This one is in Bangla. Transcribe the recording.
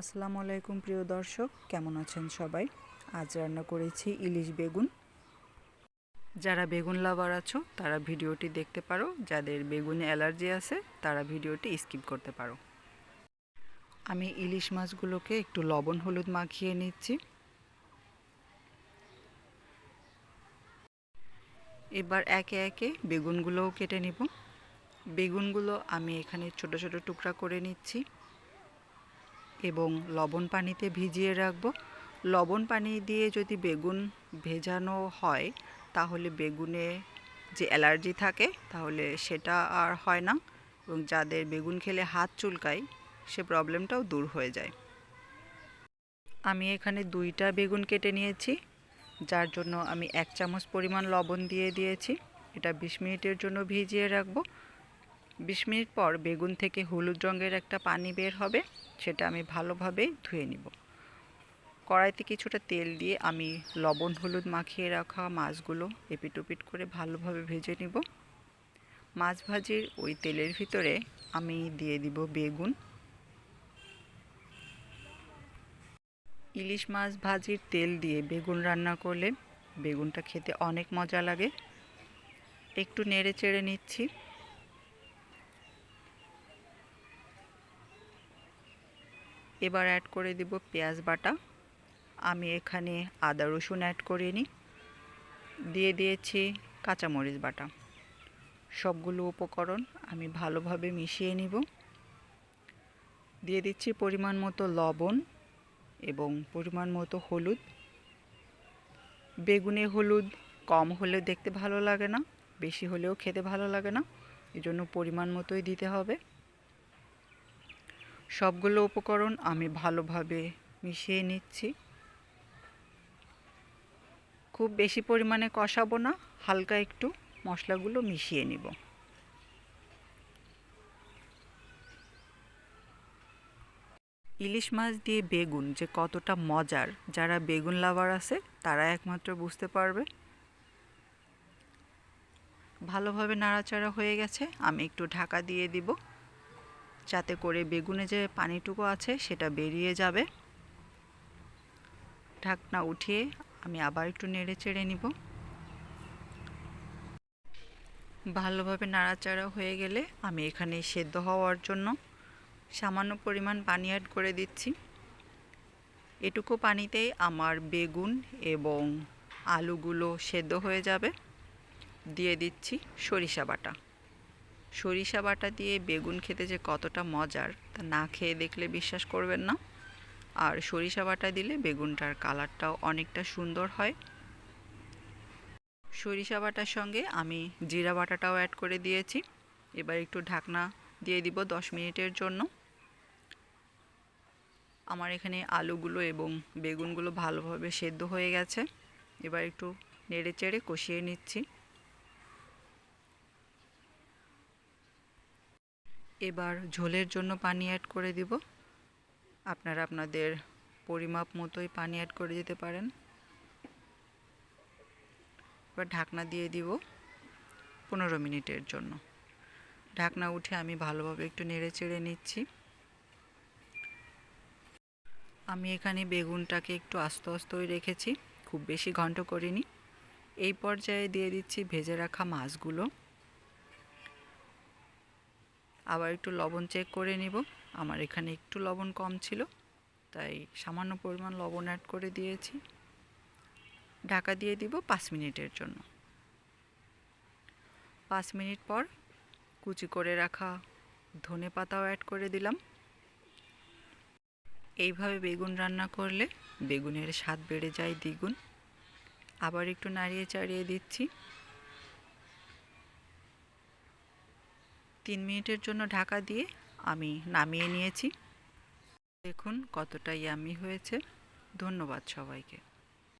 আসসালামু আলাইকুম, প্রিয় দর্শক। কেমন আছেন সবাই? আজ রান্না করেছি ইলিশ বেগুন। যারা বেগুন লাভার আছো, তারা ভিডিওটি দেখতে পারো। যাদের বেগুনে অ্যালার্জি আছে, তারা ভিডিওটি স্কিপ করতে পারো। আমি ইলিশ মাছগুলোকে একটু লবণ, হলুদ মাখিয়ে নিচ্ছি। এবার একে একে বেগুনগুলোও কেটে নিব। বেগুনগুলো আমি এখানে ছোট ছোট টুকরা করে নিচ্ছি। এবং লবণ পানিতে ভিজিয়ে রাখব। লবণ পানি দিয়ে যদি বেগুন ভেজানো হয়, তাহলে বেগুনে যে অ্যালার্জি থাকে, তাহলে সেটা আর হয় না এবং যাদের বেগুন খেলে হাত চুলকায়, সে প্রবলেমটাও দূর হয়ে যায়। আমি এখানে দুইটা বেগুন কেটে নিয়েছি, যার জন্য আমি এক চামচ পরিমাণ লবণ দিয়ে দিয়েছি। এটা বিশ মিনিটের জন্য ভিজিয়ে রাখব। বিশ মিনিট পর বেগুন থেকে হলুদ রঙের একটা পানি বের হবে, সেটা আমি ভালোভাবে ধুয়ে নিব। কড়াইতে কিছুটা তেল দিয়ে আমি লবণ হলুদ মাখিয়ে রাখা মাছগুলো এপিট করে ভালোভাবে ভেজে নিব। মাছ ভাজির ওই তেলের ভিতরে আমি দিয়ে দিব বেগুন। ইলিশ মাছ ভাজির তেল দিয়ে বেগুন রান্না করলে বেগুনটা খেতে অনেক মজা লাগে। একটু নেড়ে চেড়ে নিচ্ছি। এবার অ্যাড করে দিব পেঁয়াজ বাটা। আমি এখানে আদা রসুন অ্যাড করে নিই দিয়ে দিয়েছি কাঁচামরিচ বাটা। সবগুলো উপকরণ আমি ভালোভাবে মিশিয়ে নিব। দিয়ে দিচ্ছি পরিমাণ মতো লবণ এবং পরিমাণ মতো হলুদ। বেগুনে হলুদ কম হলেও দেখতে ভালো লাগে না, বেশি হলেও খেতে ভালো লাগে না। এজন্য পরিমাণ মতোই দিতে হবে। সবগুলো উপকরণ আমি ভালোভাবে মিশিয়ে নিচ্ছি। খুব বেশি পরিমাণে কষাবো না, হালকা একটু মশলাগুলো মিশিয়ে নিব। ইলিশ মাছ দিয়ে বেগুন যে কতটা মজার, যারা বেগুন লাভার আছে, তারা একমাত্র বুঝতে পারবে। ভালোভাবে নাড়াচাড়া হয়ে গেছে, আমি একটু ঢাকা দিয়ে দিব। যাতে করে বেগুনে যে পানিটুকু আছে সেটা বেরিয়ে যাবে। ঢাকনা উঠিয়ে আমি আবার একটু নেড়ে চেড়ে নিব। ভালোভাবে নাড়াচাড়া হয়ে গেলে আমি এখানে সেদ্ধ হওয়ার জন্য সামান্য পরিমাণ পানি অ্যাড করে দিচ্ছি। এটুকু পানিতেই আমার বেগুন এবং আলুগুলো সেদ্ধ হয়ে যাবে। দিয়ে দিচ্ছি সরিষা বাটা। সরিষা বাটা দিয়ে বেগুন খেতে যে কতটা মজার, তা না খেয়ে দেখলে বিশ্বাস করবেন না। আর সরিষা বাটা দিলে বেগুনটার কালারটাও অনেকটা সুন্দর হয়। সরিষা বাটার সঙ্গে আমি জিরা বাটাটাও অ্যাড করে দিয়েছি। এবার একটু ঢাকনা দিয়ে দিব দশ মিনিটের জন্য। আমার এখানে আলুগুলো এবং বেগুনগুলো ভালোভাবে সেদ্ধ হয়ে গেছে। এবার একটু নেড়ে চেড়ে কষিয়ে নিচ্ছি। এবার ঝোলের জন্য পানি অ্যাড করে দিব। আপনারা আপনাদের পরিমাপ মতোই পানি অ্যাড করে দিতে পারেন। এবার ঢাকনা দিয়ে দিব পনেরো মিনিটের জন্য। ঢাকনা উঠে আমি ভালোভাবে একটু নেড়ে চেড়ে নিচ্ছি। আমি এখানে বেগুনটাকে একটু আস্তে আস্তই রেখেছি, খুব বেশি ঘন্ট করিনি। এই পর্যায়ে দিয়ে দিচ্ছি ভেজে রাখা মাছগুলো। আবার একটু লবণ চেক করে নিব। আমার এখানে একটু লবণ কম ছিল, তাই সামান্য পরিমাণ লবণ অ্যাড করে দিয়েছি। ঢাকা দিয়ে দিব পাঁচ মিনিটের জন্য। পাঁচ মিনিট পর কুচি করে রাখা ধনে পাতাও অ্যাড করে দিলাম। এইভাবে বেগুন রান্না করলে বেগুনের স্বাদ বেড়ে যায় দ্বিগুণ। আবার একটু নাড়িয়ে চাড়িয়ে দিচ্ছি। তিন মিনিটের জন্য ঢাকা দিয়ে আমি নামিয়ে নিয়েছি। দেখুন কতটা ইয়ামি হয়েছে। ধন্যবাদ সবাইকে।